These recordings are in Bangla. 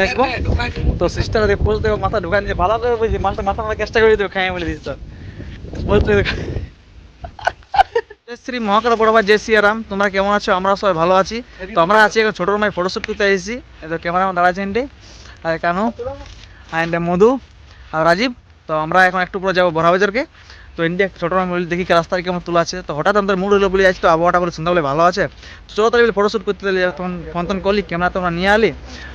দেখব তো সিস্টার পোস্ট দেবো মাথা ঢুকান যে ভালো করে বুঝি মাছটা মাথা মাথা চেষ্টা করে দেবো খাই বলে দিস তো বলতে শ্রী মহাকাল বড় ভাই জয় সিয়ারাম। তোমরা কেমন আছো? আমরা সবাই ভালো আছি। তো আমরা আছি এখন ছোট মাই ফটোশ্যুট করতে এসেছি। তো ক্যামেরাম্যান দাঁড়াচ্ছে এন্ডে আর কানু অ্যান্ড মধু আর রাজীব। তো আমরা এখন একটু পরে যাব বড়াবাজারকে তো ইন্ডিয়া মাই বলি দেখি রাস্তায় কেমন তোলা আছে। তো হঠাৎ আমাদের মুড হলো বলে আজ তো আবহাওয়াটা বলে সন্ধ্যা বলে ভালো আছে। তো চলো তাহলে ফটোশ্যুট করতে গেলে তখন ফোন টোন করলি ক্যামেরা তোমরা নিয়ে আলি।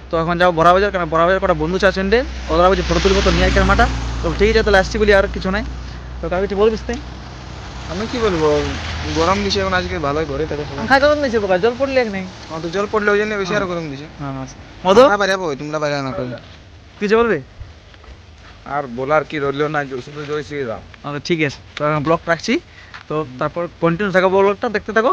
তো এখন যাব বড়াবাজার কারণ বড়াবাজার কটা বন্ধু আছে এন্ডে। ওরা বলছে ফটো তুলবো তো নিয়ে ক্যামেরাটা তো ঠিক আছে তাহলে আসছি বলি আর কিছু নাই। তো কাউ কিছু বলবিস তাই? আমি কি বলব? গরম দিছে এখন আজকে ভালোই ঘরে সবাই। খাই গরম নিয়েছে বোকা জল পড়লে নেই। অত জল পড়লে ওই জন্য বেশি আরও গরম দিছে। মধু? আমরা বাইরে যাব তোমরা বাইরে না কিছু বলবে? আর বলার কি রইল না শুধু জয় শ্রী রাম আচ্ছা ঠিক আছে। ব্লগ রাখছি। তো তারপর কন্টিনিউ থাকো ব্লগটা দেখতে থাকো।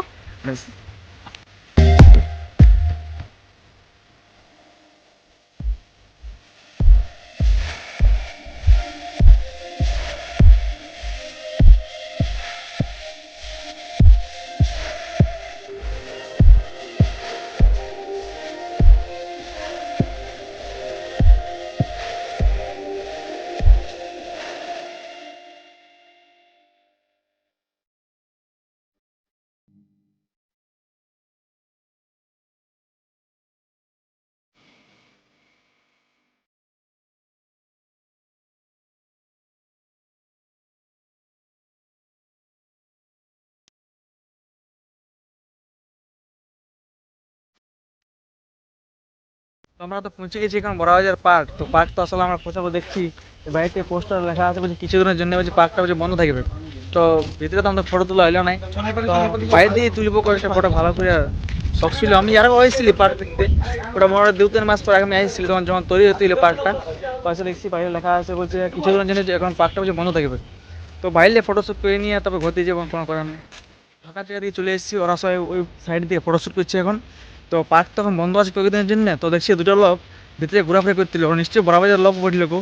তো আমরা তো পৌঁছে গেছি এখন বড়বাজার পার্ক। তো পার্ক তো আসলে আমরা পৌঁছাবো দেখছি। বাড়িতে পোস্টার লেখা আছে বলছে, কিছুদিনের জন্য বলছে পার্কটা বলছে বন্ধ থাকবে। তো ভিতরে তো আমাদের ফটো তোলা হইল নাই। বাইরে দিয়ে তুলবো কয়েকটা ফটো ভালো করে শখ ছিল। আমি আরও হয়েছিলি পার্ক দেখতে। ওটা মনে দু তিন মাস পর আমি আসছিলি, তখন যখন তৈরি হচ্ছিল পার্কটা। পাশে দেখছি বাইরে লেখা আছে বলছে, কিছুদিনের জন্য এখন পার্কটা বলছে বন্ধ থাকবে। তো বাইরে ফটোশ্যুট করে নিয়ে তারপর ঘুরতে যাব, কোনো করার নেই। জায়গা দিয়ে চলে এসেছি, ওরা সবাই ওই সাইড দিয়ে ফটোশ্যুট করছে এখন। তো পার্ক তখন বন্ধ আছে কয়েকদিনের জন্য, তো দেখছি দুটো লোক ভিতরে ঘোরাফেরা করছিল। ওরা নিশ্চয়ই বরাবর লোক পড়ছিল গো।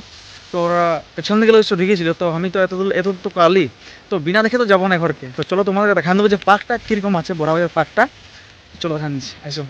তো ওরা পেছন দিকে লোক ঢুকেছিল, তো আমি তো এত এত তো কালি তো বিনা দেখে তো যাব না ঘরকে। তো চলো তোমাদের দেখান দেবো যে পার্কটা কীরকম আছে বরাবর পার্কটা। চলো দেখান আসো।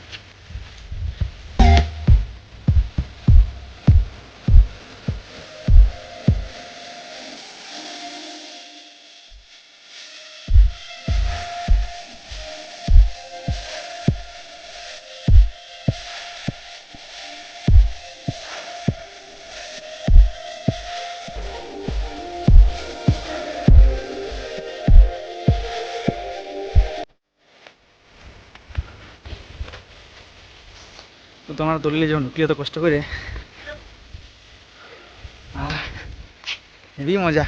তো তোমার দলিলে যখন ঢুকলি তো কষ্ট করে হেভি মজা।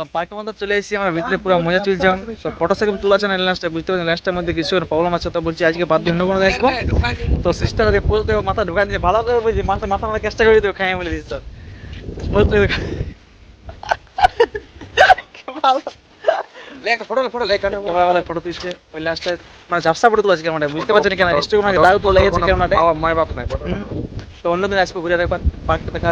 তো পার্কের মধ্যে চলে এসেছি আমরা ভিতরে পুরো মজা চলছে তো ফটো সেরকম তোলা আছে না ল্যান্সটা বুঝতে পারছি ল্যান্সটার মধ্যে কিছু প্রবলেম আছে তো বলছি আজকে বাদ দিয়ে অন্য কোনো দেখব? তো সিস্টার মাথা ঢুকান দিয়ে ভালো করে বুঝি মাথা মাথা মাথা চেষ্টা করে দেবো খাই বলে দিস ভালো ফটো ফটো লেখ ফটো তুলছে ওই লাস্টে মানে ঝাপসা ফটো তুলেছে ক্যামেরা বুঝতে পারছেন কেন? স্টোক মানে দাগ তো লেগেছে ক্যামেরাটা। আমার মায়ের বাপ নাই। তো অন্যদিন আসব ঘুরে একবার পার্কটা দেখা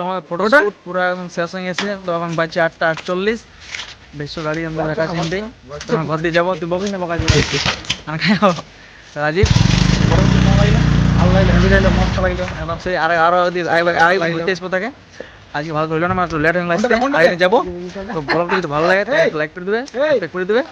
তো আমার ফটো পুরো একদম শেষ হয়ে গেছে। তো এখন বাজছে আটটা আটচল্লিশ। বেশ গাড়ি আমরা চিনতে তোমার ঘর দিয়ে যাব তুই বকিস না বকা যাবে আর খাও রাজীব ভালো আজকে হইল না আমার লেট হয়ে লাগছে আগে যাব। তো ভালো লাগে লাইক করে দেবে করে দেবে.